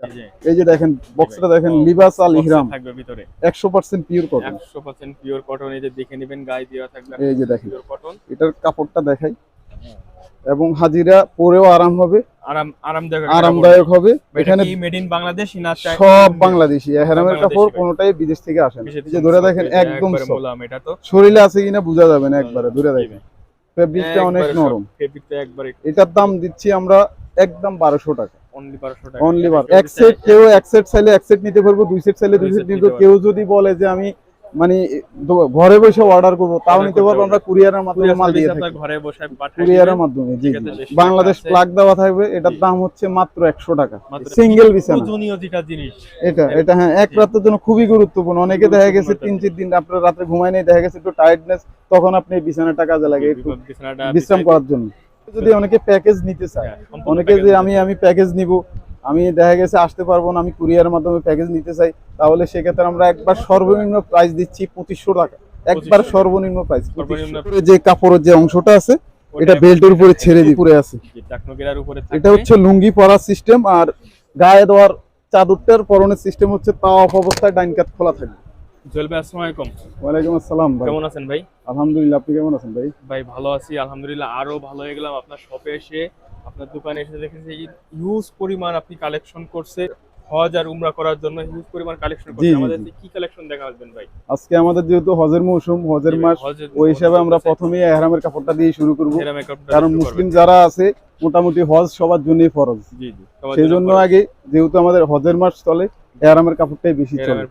এই যে। দেখেন বক্সটা দেখেন লিবাস আল ইহরাম থাকবে ভিতরে। একশো পার্সেন্ট পিওর কটন একশো পার্সেন্ট পিওর কটন এই যে দেখে নেবেন গায়ে দেওয়া থাকবে এই যে দেখেন পিওর কটন এটার কাপড়টা দেখাই। এবং হাজিরা পরেও আরাম হবে। আরাম আরামদায়ক আরামদায়ক হবে। এখানে মেড ইন বাংলাদেশ না সব বাংলাদেশি। হেরামের কাপড়। কোনোটাই বিদেশ থেকে আসে না। যে ধরে দেখেন একদম একবারে এটা তো। শরীরে আছে কিনা বোঝা যাবে না একবারে দূরে দেখেন। ফেব্রিকটা অনেক নরম। ফেব্রিকটা একবারে এটার দাম দিচ্ছি আমরা একদম বারোশো টাকা। অনলি 1200 টাকা। অনলি বার এক সেট কেউ এক সেট চাইলে এক সেট নিতে পারব দুই সেট চাইলে দুই সেট নিতে কেউ যদি বলে যে আমি মানে ঘরে বসে অর্ডার করব তাও নিতে পারব আমরা কুরিয়ারের মাধ্যমে মাল দিয়ে থাকি। ঘরে বসে কুরিয়ারের মাধ্যমে জি বাংলাদেশ প্লাগ দেওয়া থাকবে এটার দাম হচ্ছে মাত্র একশো টাকা। সিঙ্গেল বিছানা। প্রয়োজনীয় যেটা জিনিস। এটা এটা হ্যাঁ এক রাতের জন্য খুবই গুরুত্বপূর্ণ। অনেকে দেখা গেছে তিন চার দিন আপনার রাতে ঘুমায় নেই দেখা গেছে একটু টায়ার্ডনেস তখন আপনি বিছানাটা কাজে লাগে একটু বিশ্রাম করার জন্য। যদি অনেকে প্যাকেজ নিতে চায় হ্যাঁ, অনেকে যে আমি আমি প্যাকেজ নিব আমি দেখা গেছে আসতে পারব না আমি কুরিয়ারের মাধ্যমে প্যাকেজ নিতে চাই তাহলে সেক্ষেত্রে আমরা একবার সর্বনিম্ন প্রাইস দিচ্ছি পঁচিশশো টাকা। একবার সর্বনিম্ন প্রাইস যে কাপড়ের যে অংশটা আছে এটা বেল্টের উপরে ছেড়ে দিয়ে পরে আছে। এটা হচ্ছে লুঙ্গি পরার সিস্টেম আর গায়ে দেওয়ার চাদরটার পরনের সিস্টেম হচ্ছে তাও অবস্থায় ডাইন কাত খোলা থাকবে। জুয়েল ভাই আসসালামু আলাইকুম। ওয়ালাইকুম আসসালাম ভাই। কেমন আছেন ভাই? আলহামদুলিল্লাহ আপনি কেমন আছেন ভাই? ভাই ভালো আছি আলহামদুলিল্লাহ আরও ভালো হয়ে গেলাম। আপনার শপে এসে আপনার দোকানে এসে দেখেছি হিউজ পরিমাণ আপনি কালেকশন করছে হজ আর উমরা করার জন্য হিউজ পরিমাণ কালেকশন করছে। আমাদের কি কালেকশন দেখাবেন ভাই? আজকে আমাদের যেহেতু হজের মৌসুম হজের মাস ওই হিসাবে আমরা প্রথমেই এহরামের কাপড়টা দিয়ে শুরু করব। কারণ মুসলিম যারা আছে মোটামুটি হজ সবার জন্যই ফরজ। জি জি সেই জন্য আগে যেহেতু আমাদের হজের মাস চলে এহরামের কাপড়টাই বেশি চলে।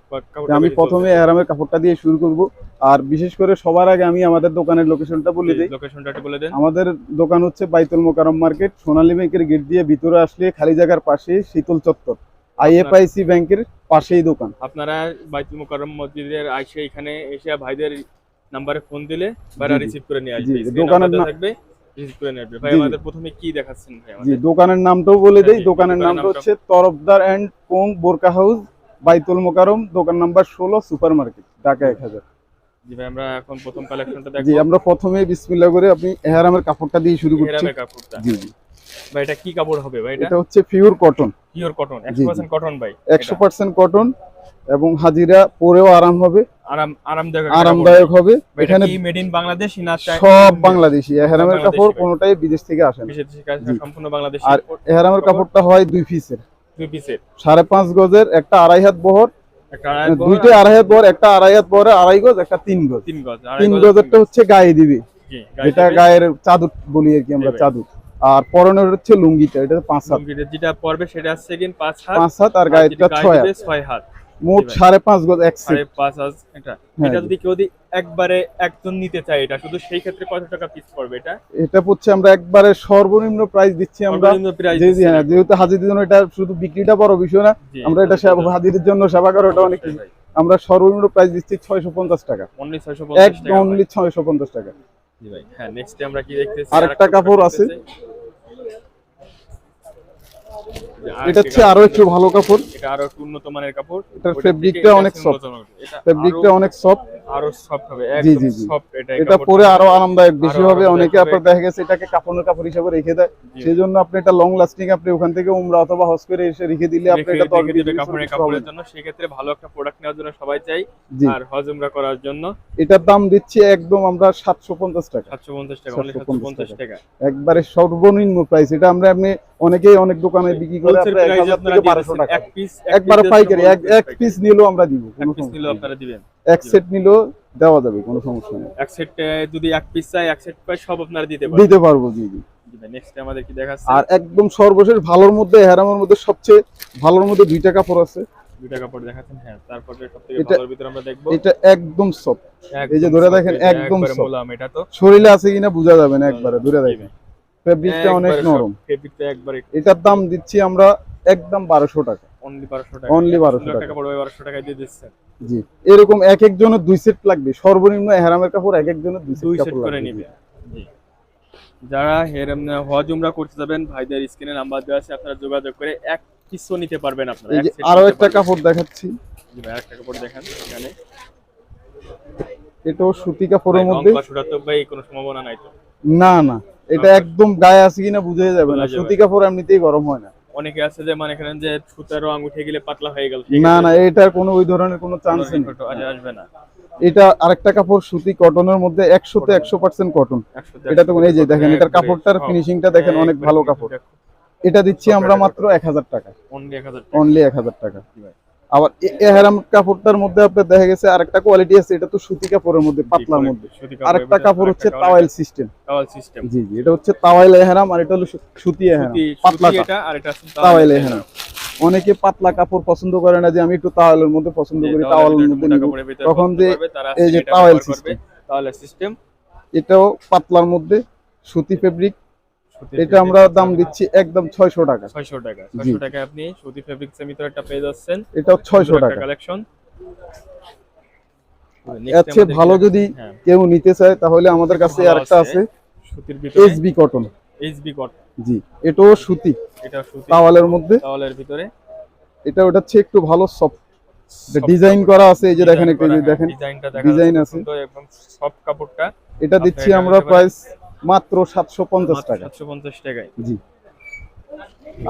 আমি প্রথমে এহরামের কাপড়টা দিয়ে শুরু করব। আর বিশেষ করে সবার আগে আমি আমাদের দোকানের লোকেশনটা বলে দিই। লোকেশনটা বলে দেন। আমাদের দোকান হচ্ছে বাইতুল মোকারম মার্কেট। সোনালী ব্যাংকের গেট দিয়ে ভিতরে আসলে খালি জায়গার পাশে শীতল চত্বর। আইএফআইসি ব্যাংকের পাশেই দোকান। আপনারা বাইতুল মুকাররম মসজিদের আইসে এখানে এসে ভাইদের নাম্বারে ফোন দিলে ভাইরা। রিসিভ করে নিয়ে আসবে। দোকানের থাকবে। রিসিভ করে নিয়ে ভাই জি, জি। আমাদের প্রথমে কি দেখাচ্ছেন ভাই আমাদের? দোকানের নামটাও বলে দেই। দোকানের দোকানের নামটা নামটা- হচ্ছে তরফদার অ্যান্ড কোং বোরকা হাউস বাইতুল মোকারম দোকান নাম্বার ষোলো সুপার মার্কেট ঢাকা এক হাজার। জি ভাই আমরা এখন প্রথম কালেকশনটা জি আমরা প্রথমে বিসমিল্লা করে আপনি এহারামের কাপড়টা দিয়ে শুরু করছি। কাপড়টা। জি জি। ভাই এটা কি কাপড় হবে ভাই এটা? এটা হচ্ছে পিওর কটন পিওর কটন জি, 100% কটন ভাই। একশো পার্সেন্ট কটন এবং হাজিরা পরেও আরাম হবে। আরাম আরামদায়ক আরামদায়ক হবে। এখানে মেড ইন বাংলাদেশ সব বাংলাদেশি। এহারামের কাপড়। কোনোটাই বিদেশ থেকে আসে না। সম্পূর্ণ বাংলাদেশি আর এহারামের কাপড়টা হয় দুই পিসের দুই পিসের সাড়ে পাঁচ গজের একটা আড়াই হাত বহর দুইটা আড়াই হাত বহর একটা আড়াই হাত বহরে আড়াই গজ একটা তিন গজ। তিন গজ তিন গজেরটা হচ্ছে গায়ে দিবে। যেটা গায়ের চাদর বলি আর কি আমরা। চাদর। আর পরনের হচ্ছে লুঙ্গিটা এটা পাঁচ হাত। যেটা পড়বে সেটা সেকেন্ড পাঁচ হাত পাঁচ হাত আর গায়েরটা গায়ে ছয় হাত। ছয় হাত। মোট। সাড়ে পাঁচ গজ এক সাড়ে পাঁচ হাত এটা। হ্যাঁ, এটা যদি কেউ যদি একবারে একজন নিতে চায় এটা শুধু সেই ক্ষেত্রে কত টাকা পিস পড়বে এটা? এটা হচ্ছে আমরা একবারে সর্বনিম্ন প্রাইস দিচ্ছি আমরা। জি জি হ্যাঁ যেহেতু হাজিদের জন্য এটা শুধু বিক্রিটা বড় বিষয় না আমরা এটা সেবা- হাজিদের জন্য সেবা করা ওটা অনেক আমরা সর্বনিম্ন প্রাইস দিচ্ছি ছয়শো পঞ্চাশ টাকা। অনলি 650 টাকা অনলি ছয়শো পঞ্চাশ টাকা। জি ভাই হ্যাঁ নেক্সট আমরা কি দেখতেছি? আরেকটা কাপড় আছে। এটা হচ্ছে আরও একটু ভালো কাপড়। এটা আরও একটু উন্নত মানের কাপড়। এটার এটা অনেক। এটা ফেব্রিকটা অনেক সফট আরও সফট হবে একদম। সফট এটা এটা পরে আরও আরামদায়ক বেশি হবে। অনেকে। আপনার দেখা গেছে এটাকে কাপড়ের কাপড় হিসেবে রেখে দেয়। সেই জন্য আপনি এটা লং লাস্টিং আপনি ওখান থেকে উমরা অথবা হজ করে এসে রেখে দিলে আপনি এটা বছর কাপড়ের কাপড়ের। জন্য। সেক্ষেত্রে ভালো একটা প্রোডাক্ট নেওয়ার জন্য সবাই চাই আর হজ উমরা করার জন্য। এটার দাম দিচ্ছি একদম আমরা সাতশো পঞ্চাশ টাকা। সাতশো পঞ্চাশ টাকা 750 সাতশো পঞ্চাশ টাকা। একবারে সর্বনিম্ন প্রাইস এটা আমরা আপনি অনেকেই অনেক দোকানে বিক্রি করে হোলসেল আপনার এক প্রাইসে হাজার আপনারা থেকে দিয়ে বারোশো দিচ্ছেন। টাকা। এক পিস একবারে পাইকারি এক এক পিস নিলেও আমরা দিব এক পিস নিলেও আপনারা দিবেন। এক সেট নিলেও দেওয়া যাবে কোনো সমস্যা নেই। এক সেট যদি এক পিস চাই এক সেট পাই সব আপনারা দিতে পারবেন। দিতে পারব জি জি। নেক্সট আমাদের কি দেখাচ্ছে? আর একদম সর্বশেষ ভালোর মধ্যে হেরামের মধ্যে সবচেয়ে ভালোর মধ্যে দুইটা কাপড় আছে। দুইটা কাপড় দেখাচ্ছেন হ্যাঁ তারপরে সবথেকে ভালোর ভিতরে আমরা দেখব। এটা একদম সফট এই যে ধরে দেখেন, একদম এটা তো শরীরে আছে কিনা বোঝা যাবে না একবারে দূরে দেখেন ফেব্রিকটা অনেক নরম। ফেব্রিকটা একবারে এটার দাম দিচ্ছি আমরা একদম বারোশো টাকা। অনলি বারোশো টাকা। Only 1200 টাকা। টাকায় দিয়ে দিচ্ছেন। জি। এরকম এক একজনের দুই সেট লাগবে। সর্বনিম্ন হেরামের কাপড় এক একজনের দুই দুই সেট কাপড় করে নিবে। জি। যারা হেরম হজ উমরা করতে যাবেন ভাইদের স্ক্রিনে নাম্বার দেওয়া আছে আপনারা যোগাযোগ করে এক পিসও নিতে পারবেন আপনারা। এই এক যে আরও একটা কাপড় দেখাচ্ছি। জি ভাই আরেকটা কাপড় দেখেন এখানে। এটাও সুতি কাপড়ের মধ্যে। রং বা সুরাত ভাই কোনো সম্ভাবনা নাই তো। না না। এটা আচ্ছা। একদম গায়ে আছে কিনা বুঝে যাবে না। সুতি কাপড় এমনিতেই গরম হয় না। অনেকে আছে যে মানে এখানে যে সুতার রং উঠে গেলে পাতলা হয়ে গেল না না এটার কোনো ওই ধরনের কোনো চান্স নেই। আসবে না। এটা আরেকটা কাপড় সুতি কটনের মধ্যে একশোতে একশো পার্সেন্ট কটন এটা তো এই যে দেখেন এটার কাপড়টার ফিনিশিংটা দেখেন অনেক ভালো কাপড়। এটা দিচ্ছি আমরা মাত্র এক হাজার টাকা। অনলি এক হাজার টাকা। আবার এ- এহারাম কাপড়টার মধ্যে আপনার দেখা গেছে আরেকটা কোয়ালিটি আছে এটা তো সুতি কাপড়ের মধ্যে পাতলার মধ্যে। আরেকটা কাপড় হচ্ছে তাওয়াইল সিস্টেম টাওয়াল সিস্টেম জি জি এটা হচ্ছে তাওয়াইল এহারাম আর এটা হলো সুতি এহারাম পাতলা। এটা আর এটা আছে তাওয়াইল এহারাম অনেকে পাতলা কাপড় পছন্দ করে না যে আমি একটু তাওয়ালের মধ্যে পছন্দ করি তাওয়ালের মধ্যে তখন যে এই যে টাওয়েল system। তাহলে সিস্টেম এটাও পাতলার মধ্যে সুতি ফেব্রিক এটা আমরা দাম দিচ্ছি একদম ছয়শো টাকা। 600 টাকা 600 টাকা আপনি সুতি ফেব্রিক্স এর ভিতরে একটা পেয়ে যাচ্ছেন। এটাও ছয়শো টাকা। কালেকশন চেয়ে ভালো যদি হ্যাঁ। কেউ নিতে চায় তাহলে আমাদের কাছে আরেকটা আছে। সুতির ভিতরে এসবি কটন এইচবি কট জি এটাও সুতি। এটা সুতি। মধ্যে। ভিতরে। এটা ওটা হচ্ছে একটু ভালো সফট ডিজাইন করা আছে এই যে দেখেন একটু দেখেন ডিজাইনটা design দেখা আছে। এবং সফট কাপড়টা। এটা দিচ্ছি আমরা প্রাইস মাত্র সাতশো পঞ্চাশ টাকা 750 টাকায়। জি।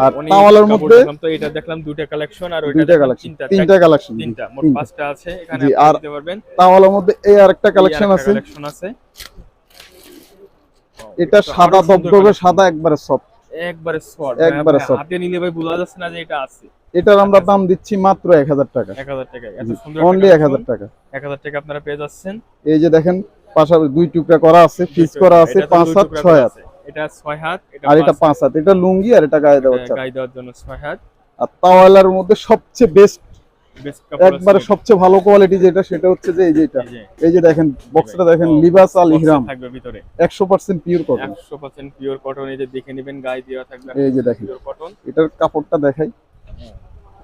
আর তাওয়ালের মধ্যে তো এটা দেখলাম দুইটা কালেকশন আর ওইটা দুইটা দেখলাম কালেকশন তিনটা তিনটা কালেকশন তিনটা মোট পাঁচটা আছে এখানে জি, আপনি আর পারবেন। তাওয়ালের মধ্যে এই আরেকটা কালেকশন আছে। কালেকশন আছে। এটা সাদা। সাদা একবারে সফট একবারে সফট একবারে। হাতে নিলে ভাই বোঝা যাচ্ছে না যে এটা আছে। এটার আমরা দাম দিচ্ছি মাত্র এক হাজার টাকা। 1000 টাকায় এত সুন্দর অনলি এক হাজার টাকা। 1000 টাকা আপনারা পেয়ে যাচ্ছেন। এই যে দেখেন পাশাপাশি দুই টুকরা করা আছে ফিক্স করা আছে পাঁচ হাত ছয় হাত। এটা 6 হাত আর এটা পাঁচ হাত। এটা লুঙ্গি আর এটা গায়ে দেওয়া গায়ে দেওয়ার জন্য 6 হাত। আর তাওয়ালার মধ্যে সবচেয়ে বেস্ট একবারে সবচেয়ে ভালো কোয়ালিটি যেটা সেটা হচ্ছে যে এই যে এটা। এই যে, দেখেন বক্সটা দেখেন লিবাস আল ইহরাম। থাকবে ভিতরে। পিওর কটন 100% পিওর কটন এই যে দেখে নেবেন গায়ে দেওয়া থাকবে এই যে দেখেন। পিওর কটন এটার কাপড়টা দেখাই।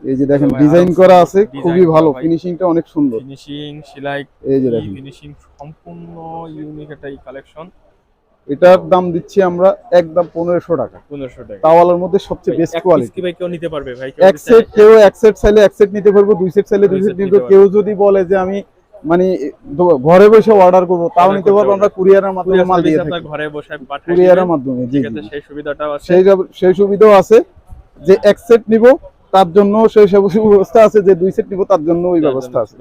এই যে দেখেন ডিজাইন করা আছে খুবই ভালো ফিনিশিংটা অনেক সুন্দর। ফিনিশিং সেলাই এই যে দেখেন। ফিনিশিং সম্পূর্ণ ইউনিক একটা কালেকশন এটার দাম দিচ্ছি আমরা একদম পনেরোশো টাকা। 1500 টাকা। তাওয়ালার মধ্যে সবচেয়ে বেস্ট কোয়ালিটি ভাই কেউ নিতে পারবে ভাই? কেউ এক যদি সেট কেউ এক সেট চাইলে এক সেট নিতে পারব দুই সেট চাইলে দুই সেট নিতে কেউ যদি বলে যে আমি মানে ঘরে বসে অর্ডার করব তাও নিতে পারব আমরা কুরিয়ারের মাধ্যমে মাল দিয়ে থাকি। ঘরে বসে কুরিয়ারের মাধ্যমে জি সেই সুবিধাটাও আছে। সেই সেই সুবিধাও আছে যে এক সেট নিব তার জন্য সেই সব ব্যবস্থা আছে যে দুই সেট নিব তার জন্য ওই ব্যবস্থা আছে।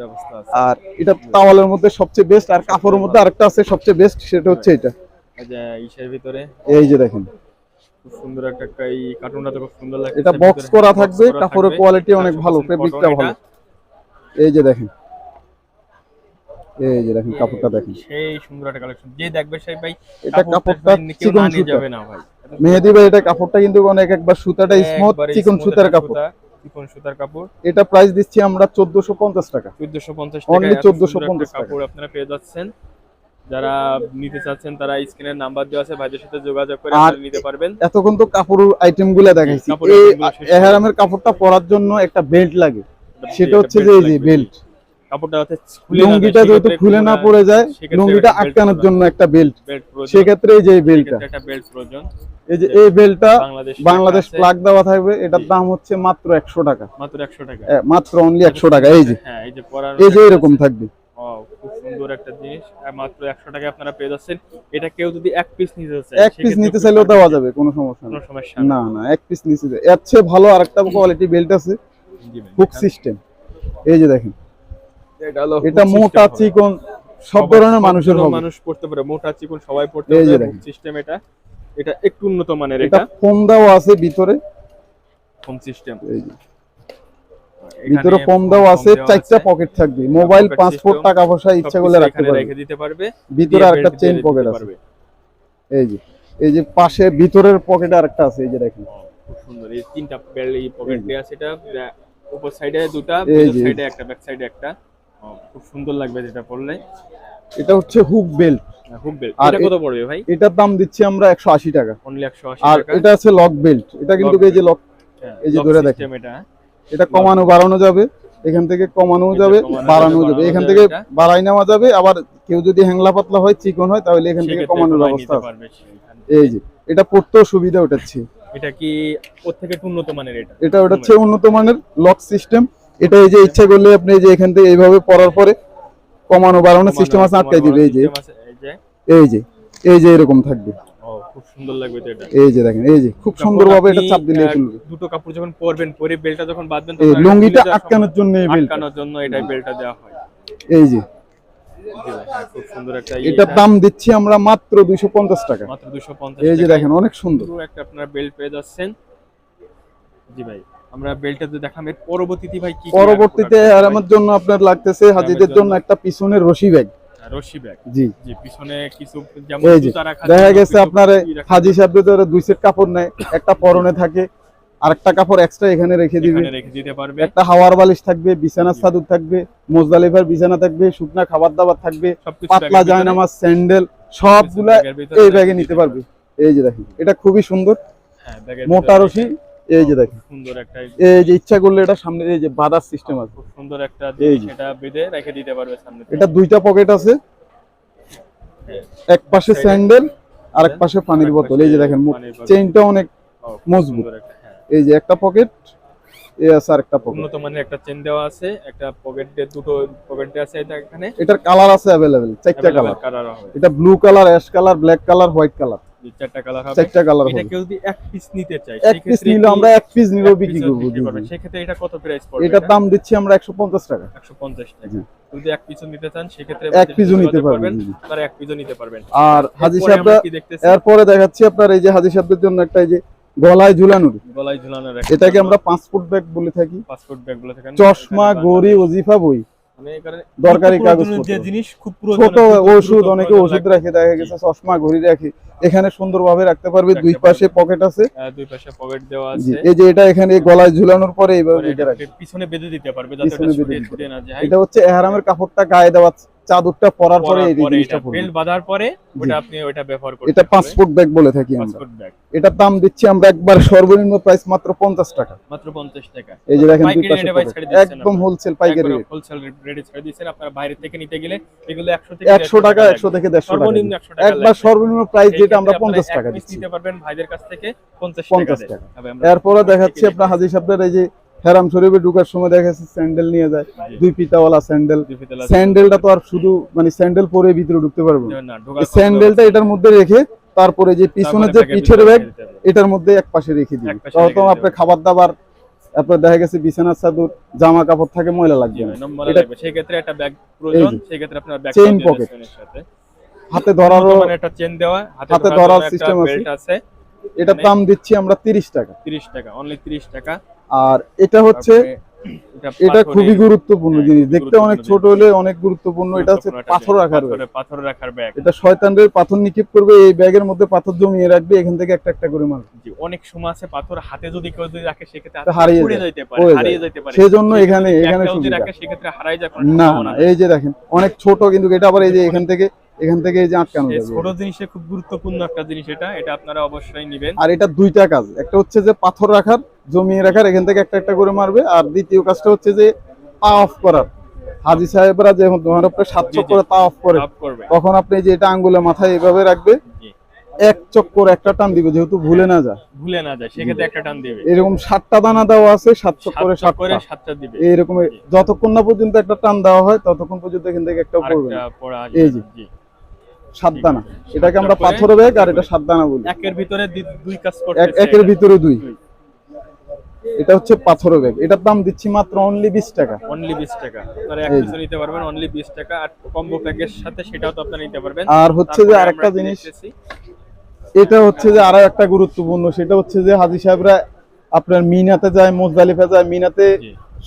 আর এটা তাওয়ালের মধ্যে সবচেয়ে বেস্ট আর কাপড়ের মধ্যে আরেকটা আছে সবচেয়ে বেস্ট সেটা হচ্ছে এটা। এই যে ভিতরে। এই যে দেখেন। সুন্দর একটা এই কার্টুনটা তো খুব সুন্দর লাগছে। এটা বক্স করা থাকবে কাপড়ের কোয়ালিটি অনেক ভালো ফেব্রিকটা ভালো। এই যে দেখেন। এই যে দেখেন কাপড়টা দেখেন সেই সুন্দর একটা কালেকশন যে দেখবে সেই ভাই এটা কাপড়টা চিকন সুতা যাবে না ভাই মেহেদি ভাই এটা কাপড়টা কিন্তু অনেক একবার সুতাটা স্মুথ চিকন সুতার কাপড় চিকন সুতার কাপড় এটা প্রাইস দিচ্ছি আমরা চোদ্দশো পঞ্চাশ টাকা 1450 Only টাকা 1450 কাপড় আপনারা পেয়ে যাচ্ছেন যারা নিতে চাচ্ছেন তারা স্ক্রিনের নাম্বার দেওয়া আছে ভাইদের সাথে যোগাযোগ করে আপনারা নিতে পারবেন এতক্ষণ তো কাপড় আইটেমগুলা দেখাইছি এই এহারামের কাপড়টা পরার জন্য একটা বেল্ট লাগে সেটা হচ্ছে যে এই যে বেল্ট কাপড়টা হচ্ছে লুঙ্গিটা যেহেতু খুলে না পড়ে যায় লুঙ্গিটা আটকানোর জন্য একটা বেল্ট বেল্ট সেক্ষেত্রে এই যে বেল্টটা একটা বেল্ট প্রয়োজন। এই যে এই বেল্টটা বাংলাদেশ প্লাগ দেওয়া থাকবে এটার দাম হচ্ছে মাত্র একশো টাকা। মাত্র 100 টাকা। মাত্র অনলি একশো টাকা এই যে। হ্যাঁ এই যে এই যে এরকম থাকবে। খুব সুন্দর একটা জিনিস। মাত্র 100 টাকা আপনারা পেয়ে যাচ্ছেন। এটা কেউ যদি এক পিস নিতে চায় এক পিস নিতে চাইলেও দেওয়া যাবে কোনো সমস্যা কোনো সমস্যা না না এক পিস নিচে এর চেয়ে ভালো আরেকটা কোয়ালিটি বেল্ট আছে হুক সিস্টেম এই যে দেখেন এটা মোটা চিকন সব ধরনের মানুষের মানুষ পড়তে পারে মোটা চিকন সবাই পড়তে পারে সিস্টেম এটা। এটা একটু উন্নত মানের এটা ফোম দেওয়া আছে ভিতরে। হোম সিস্টেম ভিতরে ফোম দেওয়া আছে চারটা পকেট থাকবে। মোবাইল পাসপোর্ট টাকা পয়সা ইচ্ছা করলে রাখতে পারবে। রেখে দিতে পারবে। ভিতরে আরেকটা চেইন পকেট আছে। এই যে এই যে পাশে ভিতরের পকেটে আরেকটা আছে এই যে দেখেন। খুব সুন্দর। এই তিনটা বেল এই পকেট দেয়া সেটা উপর সাইডে দুটা সাইডে একটা ব্যাক সাইডে একটা। খুব সুন্দর লাগবে যেটা পরলে। এটা হচ্ছে হুক বেল্ট। হুক বেল আর এটা কত পড়বে ভাই? এটার দাম দিচ্ছি আমরা একশো আশি টাকা। অনলি 180 আর এটা আছে লক বেল্ট। এটা কিন্তু এই যে লক হ্যাঁ, এই যে ধরে system এটা এটা কমানো বাড়ানো যাবে। এখান থেকে কমানো যাবে বাড়ানো যাবে, এখান থেকে। বাড়াই নেওয়া যাবে। আবার কেউ যদি হ্যাংলা পাতলা হয় চিকন হয় তাহলে এখান থেকে কমানোর ব্যবস্থা। এই যে এটা পড়তেও সুবিধা ওঠাচ্ছে এটা কি ওর থেকে উন্নত মানের এটা? এটা ওটা হচ্ছে উন্নত মানের। লক সিস্টেম এটা এই যে ইচ্ছা করলে আপনি এই যে এখান থেকে এইভাবে পড়ার পরে কমানো বাড়ানোর সিস্টেম আছে আটকাই দিবে এই যে। এই যে। এই যে এরকম থাকবে। খুব সুন্দর লাগবে তো এটা। এই যে দেখেন এই যে খুব যখন সুন্দরভাবে এটা চাপ দিলে দুটো কাপড় যখন পরবেন পরে বেলটা যখন বাঁধবেন তখন লুঙ্গিটা আটকানোর জন্য এই সময় আটকানোর জন্য এটাই বেলটা দেওয়া হয়। এই যে। হ্যাঁ, ইয়ে এটা। দাম দিচ্ছি আমরা মাত্র দুইশো পঞ্চাশ টাকা। মাত্র 250 এই যে দেখেন অনেক সুন্দর। একটা আপনার বেল্ট পেয়ে যাচ্ছেন। জি ভাই। আমরা বেল্টটা তো দেখাম। এর পরবর্তীতে ভাই কি পরবর্তীতে জন্য আপনার লাগতেছে হাজিদের জন্য। একটা পিছনের রশি ব্যাগ। রশি ব্যাগ। জি। জি পিছনে কিছু যেমন জুতা রাখা দেখা গেছে আপনার হাজি দুই সেট কাপড় নেয় একটা পরনে থাকে কাপড় এক্সট্রা এখানে রেখে দিবে। একটা হাওয়ার বালিশ থাকবে বিছানার চাদর থাকবে মোজদালিফার বিছানা থাকবে শুকনা খাবার দাবার থাকবে পাতলা জায়নামাজ স্যান্ডেল সবগুলা এই ব্যাগে নিতে পারবে। এই যে দেখেন এটা খুবই সুন্দর। হ্যাঁ মোটা রশি এই যে দেখেন। সুন্দর একটা এই যে ইচ্ছা করলে এটা সামনে এই যে বাঁধার সিস্টেম আছে। খুব সুন্দর একটা। এটা বেঁধে রেখে দিতে পারবে সামনে এটা দুইটা পকেট আছে। এক পাশে স্যান্ডেল আর এক পাশে পানির বোতল। এই যে দেখেন। চেইনটা অনেক মজবুত। হ্যাঁ। এই যে একটা পকেট এ আছে আর একটা পকেট উন্নত মানের একটা চেন দেওয়া আছে। একটা পকেট দুটো পকেট আছে এটা এখানে। এটার কালার আছে অ্যাভেলেবেল চারটা কালার এটা blue colour ash colour black colour white colour চারটা কালার হবে। চারটা কালার এটা কেউ যদি এক পিস নিতে চায় এক পিস নিলে আমরা এক পিস নিলেও বিক্রি করব জি, জি। সেক্ষেত্রে এটা কত প্রাইস পড়বে এটার দাম দিচ্ছি আমরা একশো পঞ্চাশ টাকা। 150 টাকা। যদি এক পিসও নিতে চান সেক্ষেত্রে এক পিসও নিতে পারবেন, জি, জি। এক পিসও নিতে পারবেন। আর হাজি এরপরে সাহেবরা দেখাচ্ছি আপনার এই যে হাজি সাহেবদের জন্য একটা এই যে গলায় ঝুলানোর। গলায় ঝুলানোর এটাকে আমরা পাসপোর্ট ব্যাগ বলে থাকি। পাসপোর্ট ব্যাগগুলো থেকে চশমা গড়ি ওজিফা বই। দরকারি নিত্য যে জিনিস খুব ছোট ওষুধ অনেকে ওষুধ রাখে দেখা গেছে চশমা ঘড়ি রাখে। এখানে সুন্দরভাবে রাখতে পারবে রাখতে দুই। পাশে পকেট আছে। দুই পাশে পকেট দেওয়া আছে। এই যে এটা এখানে গলায় ঝুলানোর পরে এইভাবে পরে রেখে পিছনে বেঁধে দিতে পারবে যাতে পিছনে ছুটে না যায়। এটা হচ্ছে এহারামের কাপড়টা গায়ে দেওয়া চাদরটা পরার পরে এই জিনিসটা পরবে। বেল্ট বাঁধার পরে ওটা আপনি ওটা ব্যবহার করতে এটা পাসপোর্ট ব্যাগ বলে থাকি আমরা। Passport bag. এটার দাম দিচ্ছি আমরা একবার সর্বনিম্ন প্রাইস মাত্র পঞ্চাশ টাকা। মাত্র 50 টাকা। এই যে দেখেন দুই পাশে একদম হোলসেল পাইকারি রেট হোলসেল রেটে ছেড়ে দিচ্ছেন। আপনারা বাইরে থেকে নিতে গেলে এগুলো 100 থেকে একশো টাকা একশো থেকে দেড়শো টাকা সর্বনিম্ন 100 টাকা একবার সর্বনিম্ন প্রাইস যেটা আমরা পঞ্চাশ টাকা দিচ্ছি। নিতে পারবেন ভাইদের কাছ থেকে 50 50 টাকা। টাকা। এরপরে দেখাচ্ছি আপনার হাজি সাহেবদের এই যে হেরাম শরীফে ঢুকার সময় দেখা যাচ্ছে স্যান্ডেল নিয়ে যায় দুই পিতাওয়ালা স্যান্ডেল। স্যান্ডেলটা তো আর শুধু মানে স্যান্ডেল পরে ভিতরে ঢুকতে পারব। স্যান্ডেলটা এটার মধ্যে রেখে তারপরে যে পিছনের যে পিঠের ব্যাগ। এটার মধ্যে এক পাশে রেখে দিই তখন আপনার খাবার দাবার আপনার দেখা গেছে বিছানার চাদর জামা কাপড় থাকে ময়লা লাগবে ভাই, না এটা- সেই ক্ষেত্রে একটা ব্যাগ প্রয়োজন সেই ক্ষেত্রে আপনার ব্যাগ Chain pocket। হাতে ধরারও মানে একটা চেন দেওয়া হাতে ধরার ধরার system আছে। এটার মানে- দাম দিচ্ছি আমরা তিরিশ টাকা। 30 টাকা অনলি 30 টাকা। আর এটা হচ্ছে এটা খুবই গুরুত্বপূর্ণ হ্যাঁ, জিনিস। দেখতে অনেক ছোট হলে অনেক গুরুত্বপূর্ণ। এটা হচ্ছে পাথর রাখার পাথরে- রাখার ব্যাগ। এটা শয়তানদের পাথর নিক্ষেপ করবে এই ব্যাগের মধ্যে পাথর জমিয়ে রাখবে এখান থেকে একটা একটা করে মারবে জি, অনেক সময় আছে পাথর হাতে যদি কেউ যদি রাখে সেক্ষেত্রে হারিয়ে যায়, যেতে পারে হারিয়ে যায়। যেতে পারে। সেজন্য এখানে এখানে যদি সুবিধা। রাখে সেক্ষেত্রে হারাই সম্ভাবনা না এই যে দেখেন অনেক ছোট কিন্তু এটা আবার এই যে এখান থেকে এখান থেকে এই যে আটকানো যাবে। ছোট জিনিসে খুব গুরুত্বপূর্ণ একটা জিনিস এটা এটা আপনারা অবশ্যই নেবেন। আর এটা দুইটা কাজ। একটা হচ্ছে যে পাথর রাখার জমিয়ে রাখার এখান থেকে একটা একটা করে মারবে। আর দ্বিতীয় কাজটা হচ্ছে যে পা অফ করার। হাজি সাহেবরা যখন তোমার উপরে সাত। চক্করে পা অফ করে তখন আপনি যে এটা আঙ্গুলে মাথায় এভাবে রাখবে এক চক্কর একটা টান দিবে যেহেতু ভুলে না যায়। ভুলে না যায় সেক্ষেত্রে একটা টান দিবে। এরকম সাতটা দানা দেওয়া আছে সাত চক্করে সাত করে সাতটা। সাতটা দিবে। এইরকম যতক্ষণ না পর্যন্ত একটা টান দেওয়া হয় ততক্ষণ পর্যন্ত এখান থেকে একটা পড়বে এই। যে। সাত দানা এটাকে আমরা পাথর ব্যাগ আর এটা সাত দানা বলি। একের ভিতরে দুই কাজ করতেছে একের ভিতরে দুই। এটা হচ্ছে পাথর ব্যাগ। এটার দাম দিচ্ছি মাত্র অনলি বিশ টাকা। অনলি 20 টাকা। আপনারা এক এই নিতে পারবেন অনলি 20 টাকা। আর কম্বো প্যাকের সাথে সেটাও তো আপনারা নিতে পারবেন। আর হচ্ছে যে আরেকটা জিনিস এটা হচ্ছে যে আরও একটা গুরুত্বপূর্ণ সেটা হচ্ছে যে হাজি সাহেবরা আপনার মিনাতে যায় মোজদালিফা যায় মিনাতে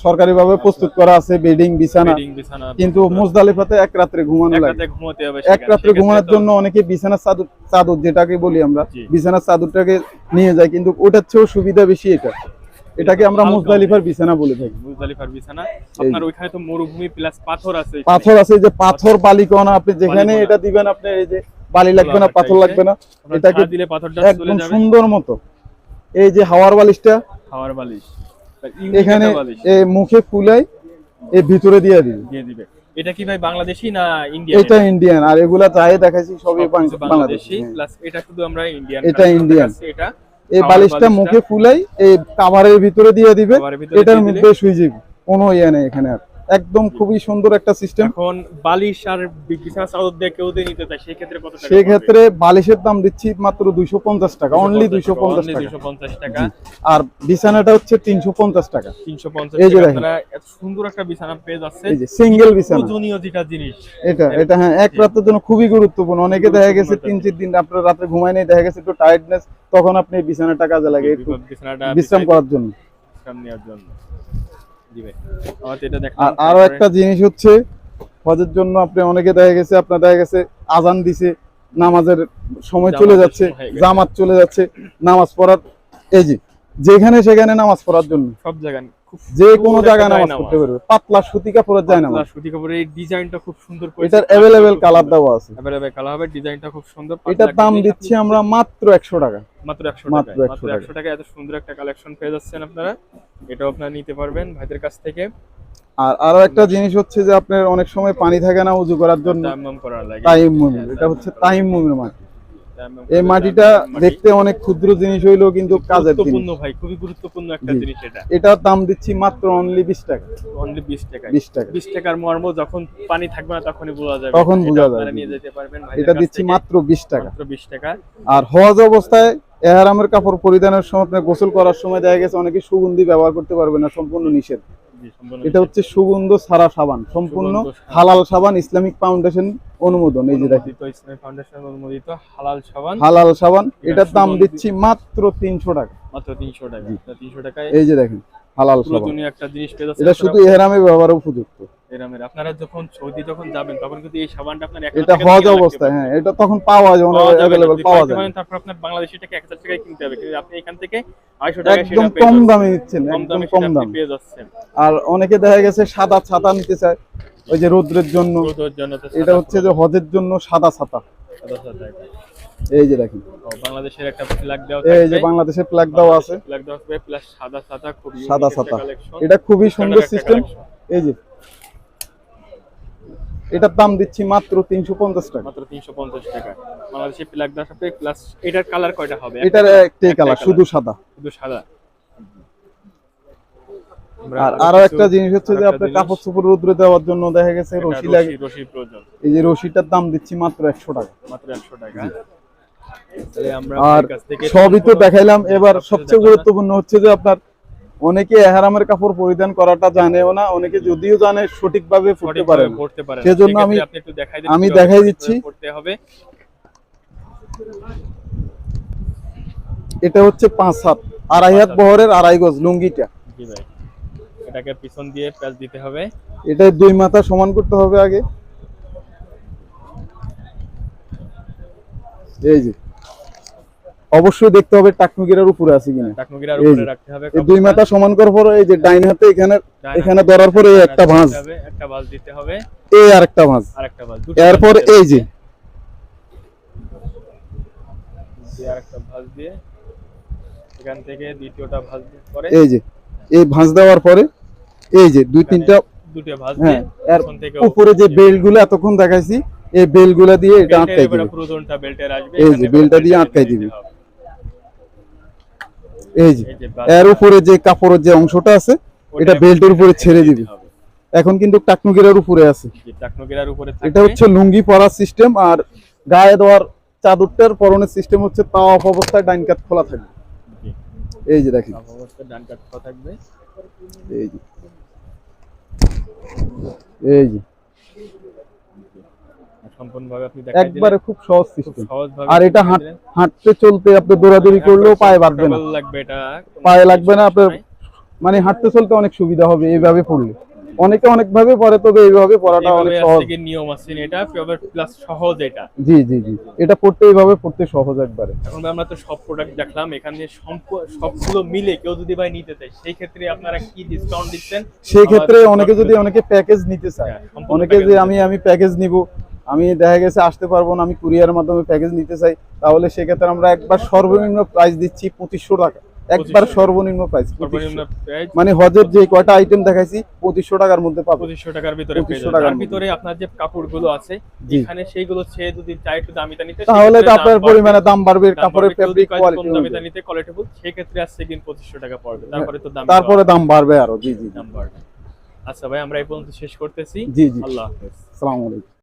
সরকারিভাবে প্রস্তুত করা আছে বেডিং বিছানা। কিন্তু মোজদালিফাতে এক রাত্রে ঘুমানো লাগে। এক রাত্রে ঘুমানোর জন্য অনেকে বিছানার চাদর চাদর যেটাকে বলি আমরা বিছানার চাদরটাকে নিয়ে যায় কিন্তু ওটার চেয়েও সুবিধা বেশি এটা। এটাকে আমরা মুজদালিফার বিছানা বলে থাকি। মুজদালিফার বিছানা। আপনার ওইখানে তো মরুভূমি প্লাস পাথর আছে পাথর আছে যে পাথর বালি কণা আপনি যেখানে এটা দিবেন আপনি এই যে বালি লাগবে না পাথর লাগবে না এটাকে দিলে পাথরটা একদম সুন্দর মতো। এই যে হাওয়ার বালিশটা। খাওয়ার বালিশ। এখানে মুখে ফুলাই এই ভিতরে দিয়ে দিবে। দিয়ে দিবে। এটা কি ভাই বাংলাদেশি না ইন্ডিয়ান এটা ইন্ডিয়ান আর এগুলা তাই দেখাইছি সবই বাংলাদেশি হ্যাঁ। প্লাস এটা শুধু আমরা ইন্ডিয়ান এটা ইন্ডিয়ান এটা এই বালিশটা বালিশটা- মুখে ফুলাই এই কাভারের ভিতরে দিয়ে দিবে এটার মধ্যে শুয়ে যাবে কোনো ইয়ে নেই এখানে আর। একদম খুবই সুন্দর একটা সিস্টেম এখন বালিশ আর বিছানা চাদর দিয়ে কেউ যদি নিতে চায় সেই ক্ষেত্রে কত টাকা সেই ক্ষেত্রে বালিশের দাম দিচ্ছি মাত্র দুইশো পঞ্চাশ টাকা অনলি দুইশো পঞ্চাশ টাকা। দুইশো পঞ্চাশ টাকা। আর বিছানাটা হচ্ছে তিনশো পঞ্চাশ টাকা। তিনশো পঞ্চাশ এই যে টাকা দেখেন। আপনারা এত সুন্দর একটা বিছানা পেয়ে যাচ্ছে। এই যে সিঙ্গেল বিছানা। যেটা জিনিস। এটা এটা হ্যাঁ এক রাতের জন্য খুবই গুরুত্বপূর্ণ। অনেকে দেখা গেছে তিন চার দিন আপনার রাতে ঘুমায় নেই দেখা গেছে একটু টায়ার্ডনেস তখন আপনি বিছানাটা কাজে লাগে একটু বিশ্রাম করার জন্য। বিশ্রাম নেওয়ার জন্য। আর আরও একটা জিনিস হচ্ছে হজের জন্য আপনি অনেকে দেখা গেছে আপনার দেখা গেছে আজান দিছে নামাজের সময় চলে যাচ্ছে জামাত চলে যাচ্ছে নামাজ পড়ার এই যে যেখানে সেখানে নামাজ পড়ার জন্য। সব জায়গায় যে কোনো জায়গায় নামাজ পড়তে পারবে। পাতলা সুতি কাপড়ের যায় পাতলা সুতি কাপড়ের এই ডিজাইনটা খুব সুন্দর করে এটার অ্যাভেলেবেল কালার দেওয়া আছে। অ্যাভেলেবেল কালার হবে ডিজাইনটা খুব সুন্দর এটার দাম দিচ্ছি আমরা মাত্র একশো টাকা। মাত্র একশো মাত্র টাকা মাত্র টাকা। একশো টাকা এত সুন্দর একটা কালেকশন পেয়ে যাচ্ছেন আপনারা। এটাও আপনারা নিতে পারবেন ভাইদের কাছ থেকে। আর আরও একটা জিনিস হচ্ছে যে আপনার অনেক সময় পানি থাকে না উজু করার জন্য। তাইম মুমিন এটা হচ্ছে তাইম মুমিনের মাটি। এই মাটিটা। দেখতে অনেক ক্ষুদ্র জিনিস হইলেও কিন্তু কাজের জিনিস। গুরুত্বপূর্ণ ভাই খুবই গুরুত্বপূর্ণ একটা জিনিস এটা। দাম দিচ্ছি মাত্র অনলি বিশ টাকা। অনলি বিশ টাকা। টাকার মর্ম যখন পানি থাকবে না তখনই বোঝা যাবে। তখন বোঝা যাবে। নিয়ে যেতে পারবেন ভাইদের এটা দিচ্ছি মাত্র বিশ টাকা। মাত্র বিশ টাকা। আর হজ অবস্থায় এহারামের কাপড় পরিধানের সময় গোসল করার সময় দেখা গেছে অনেকে সুগন্ধি ব্যবহার করতে পারবে না সম্পূর্ণ নিষেধ। এটা হচ্ছে সুগন্ধ সারা সাবান সম্পূর্ণ হালাল সাবান ইসলামিক ফাউন্ডেশন অনুমোদন এই যে দেখেন। ইসলামী ফাউন্ডেশন অনুমোদিত হালাল সাবান। হালাল সাবান এটার দাম দিচ্ছি মাত্র তিনশো টাকা। মাত্র তিনশো টাকা। তিনশো টাকায় এই যে দেখেন হালাল সাবান। একটা জিনিস পেয়ে এটা শুধু এহরামে ব্যবহার উপযুক্ত। এরামের আপনারা যখন সৌদি যখন যাবেন তখন কিন্তু এই সাবানটা আপনার এটা হজ অবস্থায় হ্যাঁ এটা তখন পাওয়া যায় অ্যাভেলেবল পাওয়া যায়। তারপর আপনার বাংলাদেশি টাকা এক হাজার টাকায় কিনতে হবে। কিন্তু আপনি এখান থেকে আড়াইশো টাকা একদম কম দামে নিচ্ছেন একদম দামে কম দাম। পেয়ে যাচ্ছেন। আর অনেকে দেখা গেছে সাদা ছাতা নিতে চায়। ওই যে রোদ্রের জন্য এটা হচ্ছে যে হজের জন্য সাদা ছাতা। এই যে দেখেন। বাংলাদেশের একটা ফ্ল্যাগ দেওয়া এই যে বাংলাদেশের ফ্ল্যাগ দেওয়া আছে। ফ্ল্যাগ দেওয়া থাকবে প্লাস সাদা সাদা খুব সাদা ছাতা। এটা খুবই সুন্দর সিস্টেম এই যে। এটার দাম দিচ্ছি মাত্র তিনশো পঞ্চাশ টাকা। মাত্র তিনশো পঞ্চাশ টাকা। বাংলাদেশে ফ্ল্যাগ দেওয়া থাকবে প্লাস এটার কালার কয়টা হবে? এটার একটাই কালার শুধু সাদা। শুধু সাদা। আর আরও একটা জিনিস হচ্ছে যে আপনার কাপড় চোপড় রোদ্রে দেওয়ার জন্য দেখা গেছে রশি লাগে। রশি প্রয়োজন। এই যে রশিটার দাম দিচ্ছি মাত্র একশো টাকা। মাত্র একশো টাকা। আর সবই তো দেখাইলাম। এবার সবচেয়ে গুরুত্বপূর্ণ হচ্ছে যে আপনার অনেকে এহারামের কাপড় পরিধান করাটা জানেও না অনেকে যদিও জানে সঠিকভাবে পড়তে পারে সেজন্য আমি- আমি দেখাই দিচ্ছি। এটা হচ্ছে পাঁচ হাত আড়াই হাত। বহরের আড়াই গজ লুঙ্গিটা। জি ভাই। এটাকে পিছন দিয়ে প্যাচ দিতে হবে। এটা দুই মাথা সমান করতে হবে আগে। এই যে। অবশ্যই দেখতে হবে টাকনুকিরার উপরে আছে কিনা। টাকনুকিরার উপরে রাখতে হবে এই দুই মাথা সমান করার পর এই যে ডাইন হাতে এখানে এখানে ধরার পরে এই একটা ভাঁজ। হবে, একটা ভাঁজ দিতে হবে। এই আর একটা ভাঁজ আর একটা ভাঁজ এরপর এই যে। আরেকটা ভাঁজ দিয়ে এখান থেকে দ্বিতীয়টা ভাঁজ পরে এই যে। এই ভাঁজ দেওয়ার পরে এই যে দুই তিনটা হ্যাঁ এর উপরে যে বেল্টগুলো এতক্ষণ দেখাইছি এই বেল্টগুলা দিয়ে এটা আটকাই দিবে। এই যে বেল্টটা দিয়ে আটকাই দিবে। এই যে এর উপরে যে কাপড়ের যে অংশটা আছে এটা বেল্টের উপরে ছেড়ে দিবে। এখন কিন্তু টাকনুকিরার উপরে আছে। উপরে এটা হচ্ছে লুঙ্গি পরার সিস্টেম আর গায়ে দেওয়ার চাদরটার পরনের সিস্টেম হচ্ছে তা অফ অবস্থায় ডাইন কাত খোলা থাকবে। এই যে দেখেন। অবস্থায় ডান কাট খোলা থাকবে। এই যে। এই যে। সম্পূর্ণভাবে আপনি দেখাই দিলেন। একবারে খুব সহজ সিস্টেম আর এটা। হাঁটতে চলতে আপনি দৌড়াদৌড়ি করলেও পায়ে বাড়বে না। লাগবে এটা পায়ে লাগবে না আপনার মানে হাঁটতে চলতে অনেক সুবিধা হবে এইভাবে পড়লে। অনেকে অনেক ভাবে পড়ে তবে এইভাবে পড়াটা অনেক সহজ। নিয়ম আছে এটা আবার প্লাস সহজ এটা। জি জি জি। এটা পড়তে এইভাবে পড়তে সহজ একবারে। এখন আমরা তো সব প্রোডাক্ট দেখলাম এখানে সবগুলো মিলে কেউ যদি ভাই নিতে চায় সেই ক্ষেত্রে আপনারা কি ডিসকাউন্ট দিচ্ছেন? সেই ক্ষেত্রে অনেকে যদি অনেকে প্যাকেজ নিতে চায় হ্যাঁ, অনেকে যে আমি আমি প্যাকেজ নিব আমি দেখা গেছে আসতে পারব না আমি কুরিয়ারের মাধ্যমে প্যাকেজ নিতে চাই তাহলে সেক্ষেত্রে আমরা একবার সর্বনিম্ন প্রাইস দিচ্ছি পঁচিশশো টাকা। একবার 2500 সর্বনিম্ন প্রাইস মানে হজের যে কয়টা আইটেম দেখাইছি পঁচিশশো টাকার মধ্যে পাবো। পঁচিশশো টাকার ভিতরে যাবেন। টাকার তার ভিতরে আপনার যে কাপড়গুলো আছে এখানে সেইগুলো সে যদি চায় একটু দামিটা নিতে তাহলে তো আপনার। পরিমাণে দাম বাড়বে কাপড়ের ফেব্রিক কোয়ালিটি দামিটা নিতে কোয়ালিটিফুল সেই ক্ষেত্রে আসছে কিন পঁচিশশো টাকা পড়বে তারপরে তো দাম তারপরে দাম বাড়বে আরও। জি জি জি। দাম বাড়বে। আচ্ছা ভাই আমরা এই পর্যন্ত শেষ করতেছি। জি জি। আল্লাহ হাফেজ। আসসালামু আলাইকুম।